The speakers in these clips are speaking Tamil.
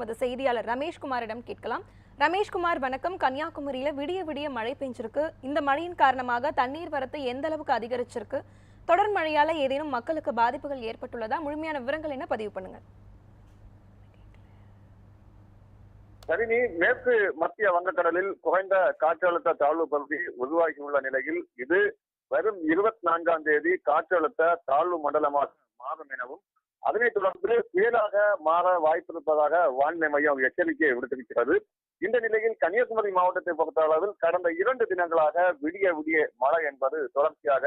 எமது செய்தியாளர் ரமேஷ்குமாரிடம் கேட்கலாம். ரமேஷ்குமார் வணக்கம். கன்னியாகுமரியில விடிய விடிய மழை பெஞ்சிருக்கு. இந்த மழையின் காரணமாக தண்ணீர் வரத்து எந்த அளவுக்கு அதிகரிச்சிருக்கு? தொடர் மழையால ஏதேனும் மக்களுக்கு பாதிப்புகள் ஏற்பட்டுள்ளதா? முழுமையான விவரங்கள் என்ன? பதிவு பண்ணுங்க சரினி மேற்கு மத்திய வங்கக்கடலில் குறைந்த காற்றழுத்த தாழ்வு பகுதி உருவாகியுள்ள நிலையில் இது வரும் இருபத்தி நான்காம் தேதி காற்றழுத்த தாழ்வு மண்டலமாக மாறும் எனவும் அதனைத் தொடர்ந்து புயலாக மாற வாய்ப்பிருப்பதாக வானிலை மையம் எச்சரிக்கையை விடுத்திருக்கிறது. இந்த நிலையில் கன்னியாகுமரி மாவட்டத்தை பொறுத்த அளவில் கடந்த இரண்டு தினங்களாக விடிய விடிய மழை என்பது தொடர்ச்சியாக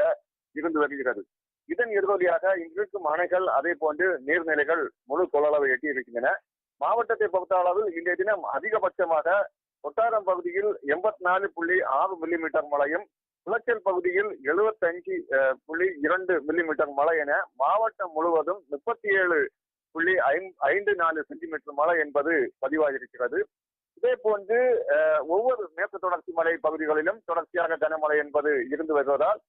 இருந்து வருகிறது. இதன் எதிரொலியாக இங்கிருக்கும் அணைகள் அதே போன்று நீர்நிலைகள் முழு கொள்ளளவை எட்டியிருக்கின்றன மாவட்டத்தை பொறுத்த அளவில் இன்றைய தினம் அதிகபட்சமாக கொட்டாரம் பகுதியில் எண்பத்தி நாலு புள்ளி ஆறு மில்லிமீட்டர் மழையும் குளச்சல் பகுதியில் எழுபத்தஞ்சு புள்ளி இரண்டு மில்லிமீட்டர் மழை என மாவட்டம் முழுவதும் முப்பத்தி ஏழு புள்ளி ஐந்து நாலு சென்டிமீட்டர் மழை என்பது பதிவாகியிருக்கிறது இதே போன்று ஒவ்வொரு மேற்கு தொடர்ச்சி மலை பகுதிகளிலும் தொடர்ச்சியாக கனமழை என்பது இருந்து வருவதால்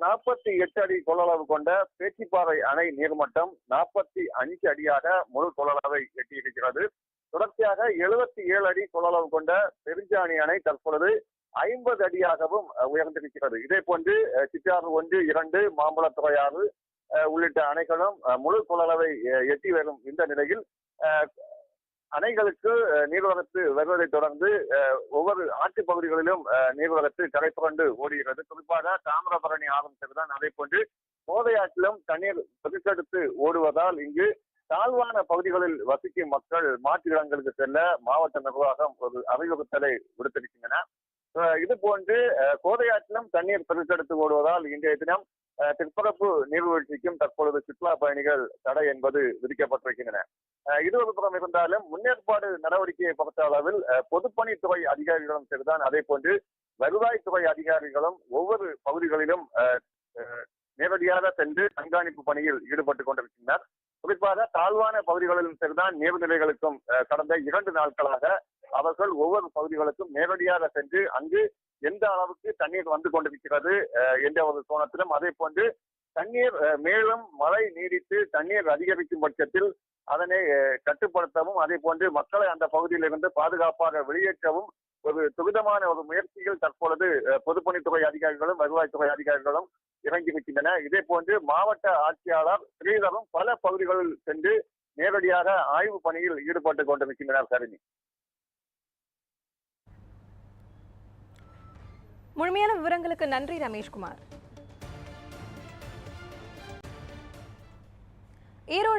நாற்பத்தி எட்டு அடி கொள்ளளவு கொண்ட பேச்சிப்பாறை அணை நீர்மட்டம் நாற்பத்தி அஞ்சு அடியாக முழு கொள்ளளவை எட்டியிருக்கிறது. தொடர்ச்சியாக எழுபத்தி ஏழு அடி கொள்ளளவு கொண்ட பெருஞ்சாணி அணை தற்பொழுது ஐம்பது அடியாகவும் உயர்ந்திருக்கிறது. இதே போன்று சிற்றாறு ஒன்று இரண்டு மாம்பழத்துறை ஆறு உள்ளிட்ட அணைகளும் முழு கொள்ளளவை எட்டி வரும் இந்த நிலையில் அஹ், அணைகளுக்கு நீர்வரத்து வருவதை தொடர்ந்து அஹ், ஒவ்வொரு ஆற்று பகுதிகளிலும் அஹ், நீர்வரத்து கரை புரண்டு ஓடுகிறது. குறிப்பாக தாமிரபரணி ஆரம்பித்ததுதான் அதே போன்று கோதையாற்றிலும் தண்ணீர் பெருக்கெடுத்து ஓடுவதால் இங்கு தாழ்வான பகுதிகளில் வசிக்கும் மக்கள் மாற்று இடங்களுக்கு செல்ல மாவட்ட நிர்வாகம் ஒரு அறிவுறுத்தலை விடுத்திருக்கின்றன. இது போன்று கோதையாற்றிலும் தண்ணீர் பெருக்கெடுத்து ஓடுவதால் இன்றைய தினம் அஹ், திருப்பரப்பு நீர்வீழ்ச்சிக்கும் தற்பொழுது சுற்றுலா பயணிகள் தடை என்பது விதிக்கப்பட்டிருக்கின்றன. இது ஒரு புறம் இருந்தாலும் முன்னேற்பாடு நடவடிக்கையை பொறுத்த அளவில் பொதுப்பணித்துறை அதிகாரிகளும் சரிதான். அதே போன்று வருவாய்த்துறை அதிகாரிகளும் ஒவ்வொரு பகுதிகளிலும் அஹ், நேரடியாக சென்று கண்காணிப்பு பணியில் ஈடுபட்டுக் கொண்டிருக்கின்றனர். குறிப்பாக தாழ்வான பகுதிகளிலும் சரிதான் நீர்நிலைகளுக்கும் கடந்த இரண்டு நாட்களாக அவர்கள் ஒவ்வொரு பகுதிகளுக்கும் நேரடியாக சென்று அங்கு எந்த அளவுக்கு தண்ணீர் வந்து கொண்டிருக்கிறது என்ற ஒரு கோணத்திலும். அதே போன்று தண்ணீர் மேலும் மழை நீடித்து தண்ணீர் அதிகரிக்கும் பட்சத்தில் அதனை கட்டுப்படுத்தவும் அதே போன்று மக்களை அந்த பகுதியிலிருந்து பாதுகாப்பாக வெளியேற்றவும் ஒரு துரிதமான ஒரு முயற்சியில் தற்பொழுது பொதுப்பணித்துறை அதிகாரிகளும் வருவாய்த்துறை அதிகாரிகளும் இறங்கி நிற்கின்றன. இதே போன்று மாவட்ட ஆட்சியாளர் ஸ்ரீதரும் பல பகுதிகளில் சென்று நேரடியாக ஆய்வு பணியில் ஈடுபட்டுக் கொண்டிருக்கின்றனர் கருணி. முழுமையான விவரங்களுக்கு நன்றி ரமேஷ்குமார். ஈரோடு